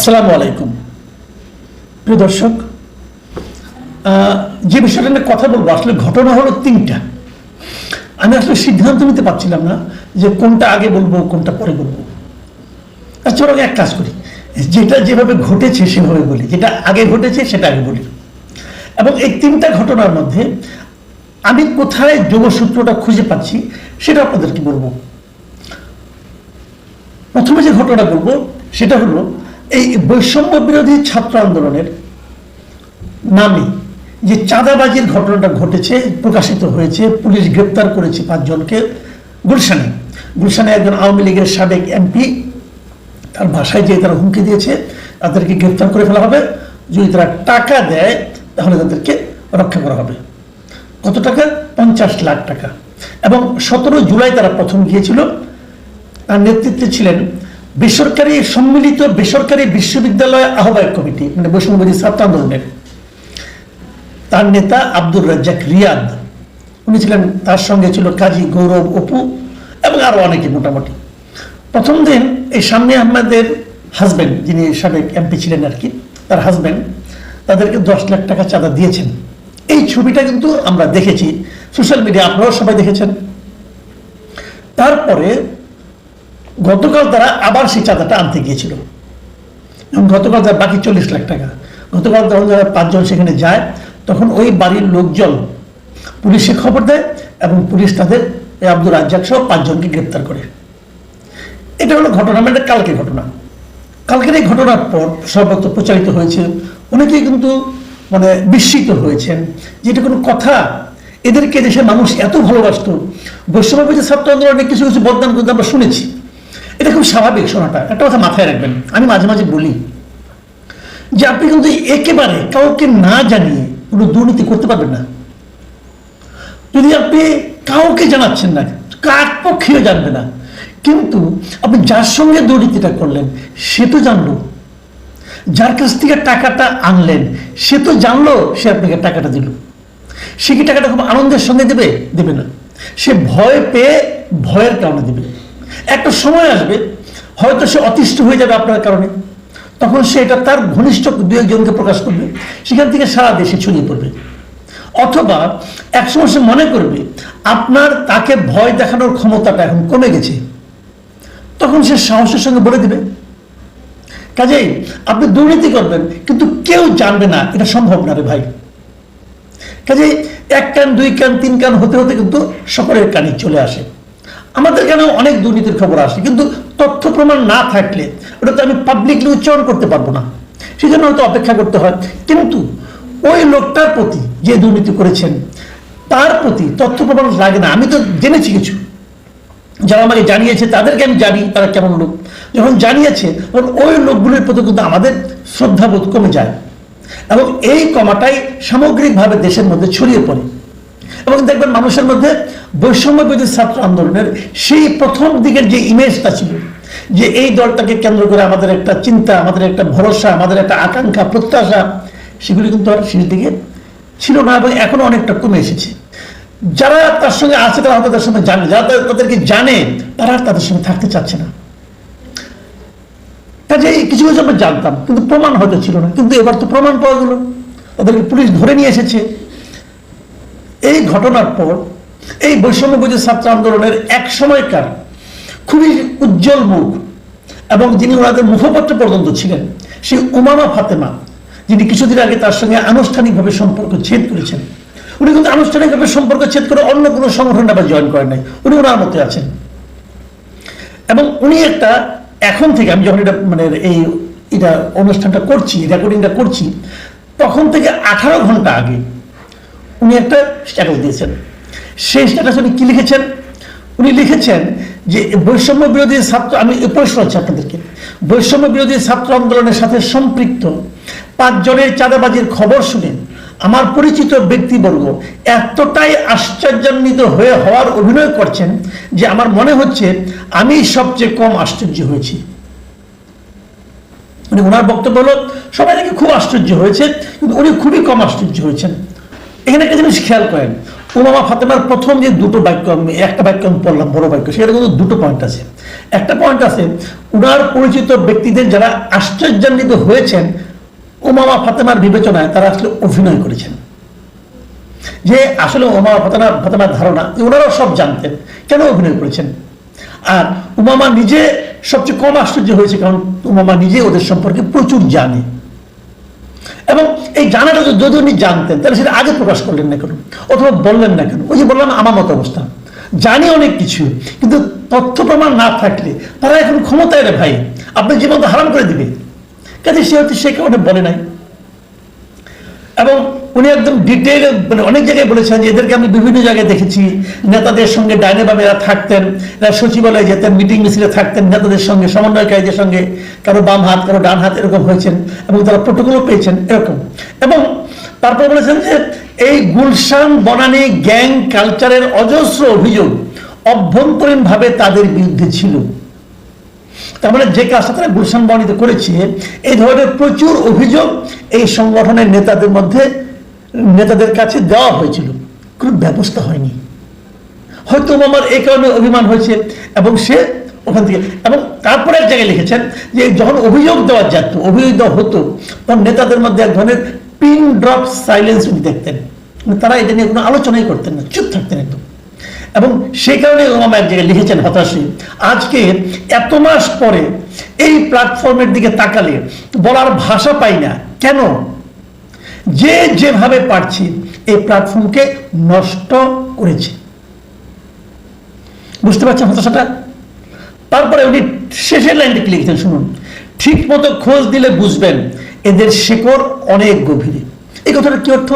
আসসালামু আলাইকুম। প্রিয় দর্শক যে বিষয়টা নিয়ে কথা বলব, আসলে ঘটনা হলো তিনটা। আমি আসলে সিদ্ধান্ত নিতে পারছিলাম না যে কোনটা আগে বলব, কোনটা পরে বলব। আচ্ছা ওরা এক কাজ করি। যেটা যেভাবে ঘটেছে সেভাবে বলি। যেটা আগে ঘটেছে সেটা আগে বলি। এবং এই তিনটা ঘটনার মধ্যে আমি কোথায় যোগসূত্রটা খুঁজে পাচ্ছি সেটা আপনাদেরকে বলব। প্রথমে যে ঘটনা বলব, সেটা হলো এই বৈষম্য বিরোধী ছাত্র আন্দোলনের নামে যে চাঁদাবাজির ঘটনাটা ঘটেছে, প্রকাশিত হয়েছে, পুলিশ গ্রেপ্তার করেছে পাঁচজনকে গুলশানে। গুলশানে একজন আওয়ামী লীগের সাবেক এমপি, তার বাসায় যেয়ে তারা হুমকি দিয়েছে, তাদেরকে গ্রেপ্তার করে ফেলা হবে। যদি তারা টাকা দেয়, তাহলে তাদেরকে রক্ষা করা হবে। কত টাকা? পঞ্চাশ লাখ টাকা। এবং সতেরো জুলাই তারা প্রথম গিয়েছিল। তার নেতৃত্বে ছিলেন বেসরকারি সম্মিলিত বেসরকারি বিশ্ববিদ্যালয় আহ্বায়ক কমিটি মানে বৈষম্যবাদী ছাত্র আন্দোলনের। তার নেতা আব্দুর রাজ্জাক রিয়াদ। উনি ছিলেন, তার সঙ্গে ছিল কাজী গৌরব অপু এবং আরও অনেকে মোটামুটি। প্রথম দিন এই সামনে আহমেদের হাজবেন্ড, যিনি সাবেক এমপি ছিলেন আর কি, তার হাজবেন্ড তাদেরকে দশ লাখ টাকা চাঁদা দিয়েছেন। এই ছবিটা কিন্তু আমরা দেখেছি। সোশ্যাল মিডিয়া, আপনারাও সবাই দেখেছেন। তারপরে গতকাল তারা আবার সেই চাঁদাটা আনতে গিয়েছিল। এবং গতকাল তার বাকি চল্লিশ লাখ টাকা। গতকাল যখন যারা পাঁচজন সেখানে যায়, তখন ওই বাড়ির লোকজন পুলিশে খবর দেয় এবং পুলিশ তাদের এই আব্দুর রাজ্জাক সহ পাঁচজনকে গ্রেপ্তার করে। এটা হলো ঘটনা মানে এটা কালকে ঘটনা। কালকের এই ঘটনার পর সর্বত্র প্রচারিত হয়েছে। অনেকেই কিন্তু মানে বিস্মিত হয়েছেন যে এটা কোনো কথা। এদেরকে দেশের মানুষ এত ভালোবাসত। বৈষম্যবিধি ছাত্র আন্দোলনে কিছু কিছু বদনাম কিন্তু আমরা শুনেছি। এটা খুব স্বাভাবিক, শোনাটা। একটা কথা মাথায় রাখবেন। আমি মাঝে মাঝে বলি যে আপনি কিন্তু একেবারে কাউকে না জানিয়ে কোনো দুর্নীতি করতে পারবেন না। যদি আপনি কাউকে জানাচ্ছেন না, কার পক্ষেও জানবে না, কিন্তু আপনি যার সঙ্গে দুর্নীতিটা করলেন, সে তো জানলো। যার কাছ থেকে টাকাটা আনলেন, সে তো জানলো সে আপনাকে টাকাটা দিল। সে কি টাকাটা খুব আনন্দের সঙ্গে দেবে? দেবে না। সে ভয় পেয়ে ভয়ের কারণে দেবে। একটা সময় আসবে, হয়তো সে অতিষ্ঠ হয়ে যাবে আপনার কারণে। তখন সে এটা তার ঘনিষ্ঠ দু একজনকে প্রকাশ করবে, সেখান থেকে সারা দেশে ছড়িয়ে পড়বে। অথবা একসময় সে মনে করবে, আপনার তাকে ভয় দেখানোর ক্ষমতাটা এখন কমে গেছে। তখন সে সাহসের সঙ্গে বলে দিবে, কাজেই আপনি দুর্নীতি করবেন, কিন্তু কেউ জানবে না এটা সম্ভব না রে ভাই। কাজেই এক কান, দুই কান, তিন কান হতে হতে কিন্তু সকলের কানে চলে আসে। আমাদের কানেও অনেক দুর্নীতির খবর আসে? কিন্তু তথ্য প্রমাণ না থাকলে ওটা তো আমি পাবলিকলি উচ্চারণ করতে পারব না। সেই জন্য হয়তো অপেক্ষা করতে হয়। কিন্তু ওই লোকটার প্রতি যে দুর্নীতি করেছেন, তার প্রতি তথ্য প্রমাণ লাগে না। আমি তো জেনেছি কিছু। যারা আমাকে জানিয়েছে, তাদেরকে আমি জানি তারা কেমন লোক। যখন জানিয়েছে, তখন ওই লোকগুলির প্রতি কিন্তু আমাদের শ্রদ্ধাবোধ কমে যায়। এবং এই কমাটাই সামগ্রিকভাবে দেশের মধ্যে ছড়িয়ে পড়ে। এবং দেখবেন মানুষের মধ্যে বৈষম্য বিরোধী ছাত্র আন্দোলনের সেই প্রথম দিকের যে ইমেজটা ছিল, যে এই দলটাকে কেন্দ্র করে আমাদের একটা চিন্তা, আমাদের একটা ভরসা, আমাদের একটা আকাঙ্ক্ষা, প্রত্যাশা, সেগুলি কিন্তু আর শেষ দিকে ছিল না এবং এখনও অনেকটা কমে এসেছে। যারা তার সঙ্গে আছে তারা তাদের সঙ্গে জানে, যারা তাদেরকে জানে, তারা আর তাদের সঙ্গে থাকতে চাচ্ছে না। কাজে কিছু কিছু আমরা জানতাম, কিন্তু প্রমাণ হয়তো ছিল না। কিন্তু এবার তো প্রমাণ পাওয়া গেল। তাদেরকে পুলিশ ধরে নিয়ে এসেছে। এই ঘটনার পর এই বৈষম্যবোধী ছাত্র আন্দোলনের এক সময়কার খুবই উজ্জ্বল মুখ এবং যিনি ওনাদের মুখপত্র পর্যন্ত ছিলেন, সেই উমামা ফাতেমা, যিনি কিছুদিন আগে তার সঙ্গে আনুষ্ঠানিকভাবে সম্পর্ক ছেদ করেছেন। উনি কিন্তু আনুষ্ঠানিকভাবে সম্পর্ক ছেদ করে অন্য কোনো সংগঠনে আবার জয়েন করেন নাই। উনি ওনার মতে আছেন। এবং উনি একটা এখন থেকে আমি যখন এটা মানে এই এটা অনুষ্ঠানটা করছি রেকর্ডিংটা করছি, তখন থেকে আঠারো ঘণ্টা আগে উনি একটা স্ট্যাটাস দিয়েছেন। সেই স্ট্যাটাস উনি কি লিখেছেন? উনি লিখেছেন যে বৈষম্য বিরোধী ছাত্র আমি প্রশ্ন হচ্ছে আপনাদেরকে। বৈষম্য বিরোধী ছাত্র আন্দোলনের সাথে সম্পৃক্ত। পাঁচজনের চাঁদাবাজির খবর শুনে আমার পরিচিত ব্যক্তিবর্গ এতটাই আশ্চর্যান্বিত হয়ে হওয়ার অভিনয় করছেন যে আমার মনে হচ্ছে আমি সবচেয়ে কম আশ্চর্য হয়েছি। মানে ওনার বক্তব্য হলো, সবাই নাকি খুব আশ্চর্য হয়েছে, কিন্তু উনি খুবই কম আশ্চর্য হয়েছেন। এখানে একটা জিনিস খেয়াল করেন, উমামা ফাতেমার প্রথম যে দুটো বাক্য আমি একটা বাক্য আমি পড়লাম, বড় বাক্য, সেটা কিন্তু দুটো পয়েন্ট আছে। একটা পয়েন্ট আছে, উনার পরিচিত ব্যক্তিদের যারা আশ্চর্যান্বিত হয়েছেন ওমামা ফাতেমার বিবেচনায় তারা আসলে অভিনয় করেছেন। যে আসলে ওমামা ফাতেমা ফাতেমার ধারণা ওনারাও সব জানতেন, কেন অভিনয় করেছেন? আর উমামা নিজে সবচেয়ে কম আশ্চর্য হয়েছে, কারণ উমামা নিজে ওদের সম্পর্কে প্রচুর জানে। এবং এই জানাটা যদি উনি জানতেন, তাহলে সেটা আগে প্রকাশ করলেন না কেন? অথবা বললেন না কেন? ওই যে বললাম আমার মতো অবস্থা জানি অনেক কিছু, কিন্তু তথ্য প্রমাণ না থাকলে তারা এখন ক্ষমতায় রে ভাই, আপনি জীবন তো হারাম করে দিবে। কাজে সে হচ্ছে সে কারণে বলে নাই। এবং উনি একদম ডিটেল মানে অনেক জায়গায় বলেছেন যে এদেরকে আমি বিভিন্ন জায়গায় দেখেছি। নেতাদের সঙ্গে ডাইনে বামে এরা থাকতেন, এরা সচিবালয়ে যেতেন মিটিং মিছিলে থাকতেন নেতাদের সঙ্গে, সমন্বয়কারীদের সঙ্গে, কারও বাম হাত, কারও ডান হাত এরকম হয়েছেন এবং তারা প্রোটোকলও পেয়েছেন এরকম। এবং তারপর বলেছেন যে এই গুলশান বনানী গ্যাং কালচারের অজস্র অভিযোগ অভ্যন্তরীণভাবে তাদের বিরুদ্ধে ছিল। তার মানে যে কাজটা তারা গুলশান বর্ণিত করেছে, এই ধরনের প্রচুর অভিযোগ এই সংগঠনের নেতাদের মধ্যে, নেতাদের কাছে দেওয়া হয়েছিল। কোনো ব্যবস্থা হয়নি। হয়তো আমার এই কারণে অভিমান হয়েছে এবং সে ওখান থেকে, এবং তারপরে এক জায়গায় লিখেছেন যে যখন অভিযোগ দেওয়া যেত, অভিযোগ দেওয়া হতো, তখন নেতাদের মধ্যে এক ধরনের পিন ড্রপ সাইলেন্স উনি দেখতেন। মানে তারা এটা নিয়ে কোনো আলোচনাই করতেন না, চুপ থাকতেন একদম। এবং সেই কারণে ওমামা এক জায়গায় লিখেছেন হতাশী, আজকে এত মাস পরে এই প্ল্যাটফর্মের দিকে তাকালে বলার ভাষা পাই না। কেন? যে যেভাবে পারছি এই প্ল্যাটফর্মকে নষ্ট করেছে। বুঝতে পারছেন হতাশাটা? তারপরে উনি শেষের লাইনটা লিখেছেন শুনুন। ঠিক মতো খোঁজ দিলে বুঝবেন এদের শেকড় অনেক গভীরে। এই কথাটা কি অর্থ?